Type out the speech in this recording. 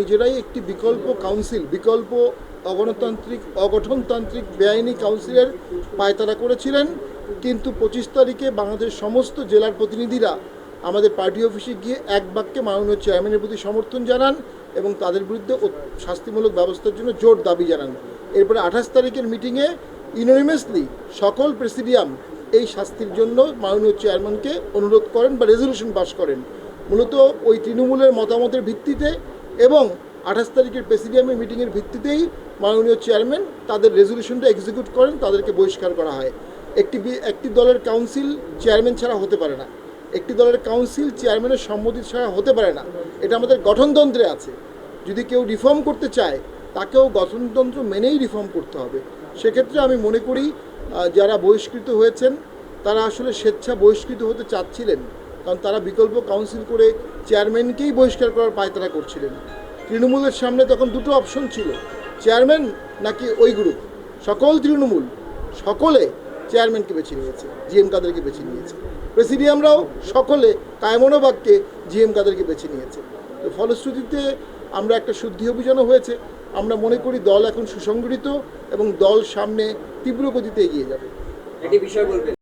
নিজেরাই একটি বিকল্প কাউন্সিল বিকল্প অগণতান্ত্রিক, অগঠনতান্ত্রিক বেআইনি কাউন্সিলের পায়তারা করেছিলেন। কিন্তু পঁচিশ তারিখে বাংলাদেশ সমস্ত জেলার প্রতিনিধিরা আমাদের পার্টি অফিসে গিয়ে এক বাক্যে মাননীয় চেয়ারম্যানের প্রতি সমর্থন জানান এবং তাদের বিরুদ্ধে শাস্তিমূলক ব্যবস্থার জন্য জোর দাবি জানান। এরপরে আঠাশ তারিখের মিটিংয়ে ইনোনিমাসলি সকল প্রেসিডিয়াম এই শাস্তির জন্য মাননীয় চেয়ারম্যানকে অনুরোধ করেন বা রেজলিউশন পাস করেন। মূলত ওই তৃণমূলের মতামতের ভিত্তিতে এবং আঠাশ তারিখের প্রেসিডিয়ামের মিটিংয়ের ভিত্তিতেই মাননীয় চেয়ারম্যান তাদের রেজলিউশনটা এক্সিকিউট করেন, তাদেরকে বহিষ্কার করা হয়। একটি একটি দলের কাউন্সিল চেয়ারম্যান ছাড়া হতে পারে না। একটি দলের কাউন্সিল চেয়ারম্যানের সম্মতি ছাড়া হতে পারে না। এটা আমাদের গঠনতন্ত্রে আছে। যদি কেউ রিফর্ম করতে চায়, তাকেও গঠনতন্ত্র মেনেই রিফর্ম করতে হবে। সেক্ষেত্রে আমি মনে করি যারা বহিষ্কৃত হয়েছেন, তারা আসলে স্বেচ্ছা বহিষ্কৃত হতে চাচ্ছিলেন। কারণ তারা বিকল্প কাউন্সিল করে চেয়ারম্যানকেই বহিষ্কার করার পায়তারা করছিলেন। তৃণমূলের সামনে তখন দুটো অপশন ছিল চেয়ারম্যান নাকি ওই গ্রুপ সকল তৃণমূল, সকলে চেয়ারম্যানকে বেছে নিয়েছে জিএম কাদেরকে বেছে নিয়েছে। প্রেসিডিয়ামরাও সকলে কায়মনোবাগকে জিএম কাদেরকে বেছে নিয়েছে। তো ফলশ্রুতিতে আমরা একটা শুদ্ধি অভিযানও হয়েছে। আমরা মনে করি দল এখন সুসংগঠিত এবং দল সামনে তীব্র গতিতে এগিয়ে যাবে। একটি বিষয় বলবেন।